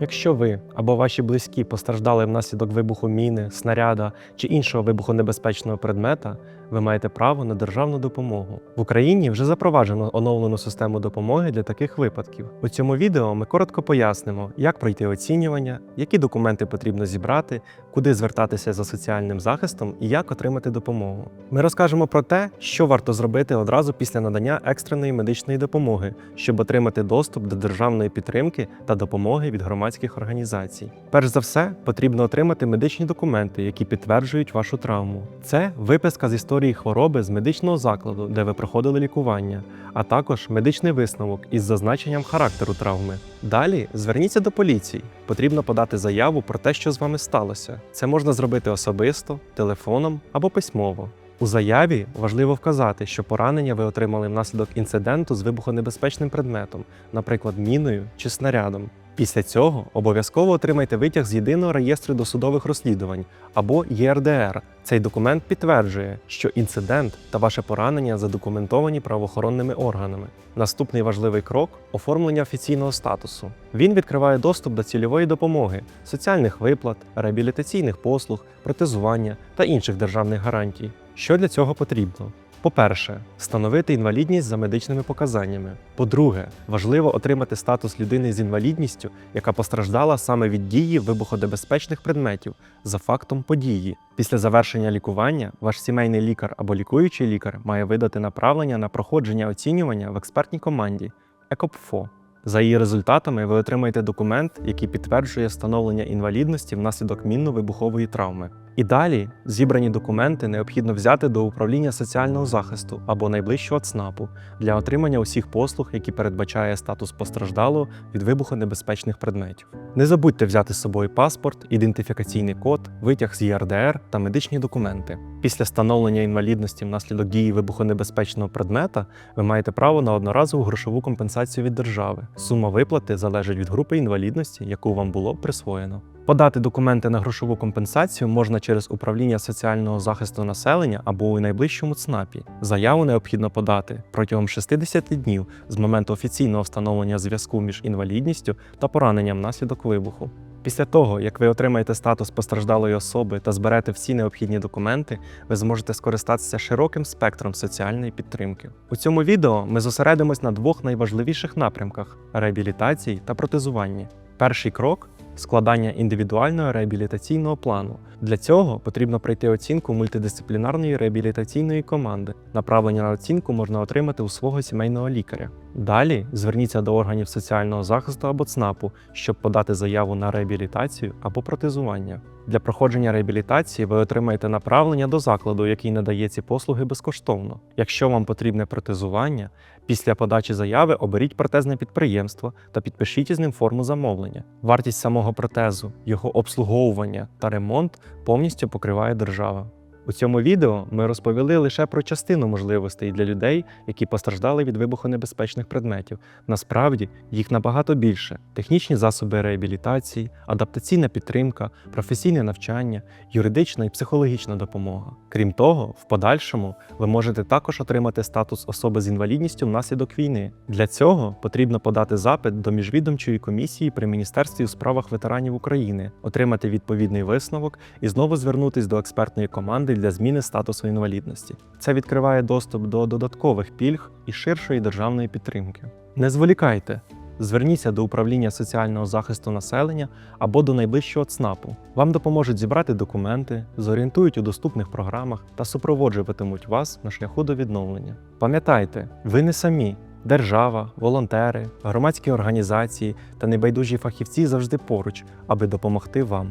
Якщо ви або ваші близькі постраждали внаслідок вибуху міни, снаряда чи іншого вибухонебезпечного предмета, ви маєте право на державну допомогу. В Україні вже запроваджено оновлену систему допомоги для таких випадків. У цьому відео ми коротко пояснимо, як пройти оцінювання, які документи потрібно зібрати, куди звертатися за соціальним захистом і як отримати допомогу. Ми розкажемо про те, що варто зробити одразу після надання екстреної медичної допомоги, щоб отримати доступ до державної підтримки та допомоги від громадських організацій. Перш за все, потрібно отримати медичні документи, які підтверджують вашу травму. Це виписка з історії хвороби з медичного закладу, де ви проходили лікування, а також медичний висновок із зазначенням характеру травми. Далі зверніться до поліції. Потрібно подати заяву про те, що з вами сталося. Це можна зробити особисто, телефоном або письмово. У заяві важливо вказати, що поранення ви отримали внаслідок інциденту з вибухонебезпечним предметом, наприклад, міною чи снарядом. Після цього обов'язково отримайте витяг з єдиного реєстру досудових розслідувань або ЄРДР. Цей документ підтверджує, що інцидент та ваше поранення задокументовані правоохоронними органами. Наступний важливий крок оформлення офіційного статусу. Він відкриває доступ до цільової допомоги, соціальних виплат, реабілітаційних послуг, протезування та інших державних гарантій. Що для цього потрібно? По-перше, встановити інвалідність за медичними показаннями. По-друге, важливо отримати статус людини з інвалідністю, яка постраждала саме від дії вибухонебезпечних предметів за фактом події. Після завершення лікування ваш сімейний лікар або лікуючий лікар має видати направлення на проходження оцінювання в експертній команді ЕКОПФО. За її результатами ви отримаєте документ, який підтверджує встановлення інвалідності внаслідок мінно-вибухової травми. І далі зібрані документи необхідно взяти до управління соціального захисту або найближчого ЦНАПу для отримання усіх послуг, які передбачає статус постраждалого від вибухонебезпечних предметів. Не забудьте взяти з собою паспорт, ідентифікаційний код, витяг з ЄРДР та медичні документи. Після встановлення інвалідності внаслідок дії вибухонебезпечного предмета ви маєте право на одноразову грошову компенсацію від держави. Сума виплати залежить від групи інвалідності, яку вам було присвоєно. Подати документи на грошову компенсацію можна через управління соціального захисту населення або у найближчому ЦНАПі. Заяву необхідно подати протягом 60 днів з моменту офіційного встановлення зв'язку між інвалідністю та пораненням внаслідок вибуху. Після того, як ви отримаєте статус постраждалої особи та зберете всі необхідні документи, ви зможете скористатися широким спектром соціальної підтримки. У цьому відео ми зосередимось на двох найважливіших напрямках реабілітації та протезуванні. Перший крок складання індивідуального реабілітаційного плану. Для цього потрібно пройти оцінку мультидисциплінарної реабілітаційної команди. Направлення на оцінку можна отримати у свого сімейного лікаря. Далі зверніться до органів соціального захисту або ЦНАПу, щоб подати заяву на реабілітацію або протезування. Для проходження реабілітації ви отримаєте направлення до закладу, який надає ці послуги безкоштовно. Якщо вам потрібне протезування, після подачі заяви оберіть протезне підприємство та підпишіть із ним форму замовлення. Вартість самого протезу, його обслуговування та ремонт повністю покриває держава. У цьому відео ми розповіли лише про частину можливостей для людей, які постраждали від вибухонебезпечних предметів. Насправді їх набагато більше: технічні засоби реабілітації, адаптаційна підтримка, професійне навчання, юридична і психологічна допомога. Крім того, в подальшому ви можете також отримати статус особи з інвалідністю внаслідок війни. Для цього потрібно подати запит до міжвідомчої комісії при Міністерстві у справах ветеранів України, отримати відповідний висновок і знову звернутись до експертної команди для зміни статусу інвалідності. Це відкриває доступ до додаткових пільг і ширшої державної підтримки. Не зволікайте. Зверніться до управління соціального захисту населення або до найближчого ЦНАПу. Вам допоможуть зібрати документи, зорієнтують у доступних програмах та супроводжуватимуть вас на шляху до відновлення. Пам'ятайте, ви не самі. Держава, волонтери, громадські організації та небайдужі фахівці завжди поруч, аби допомогти вам.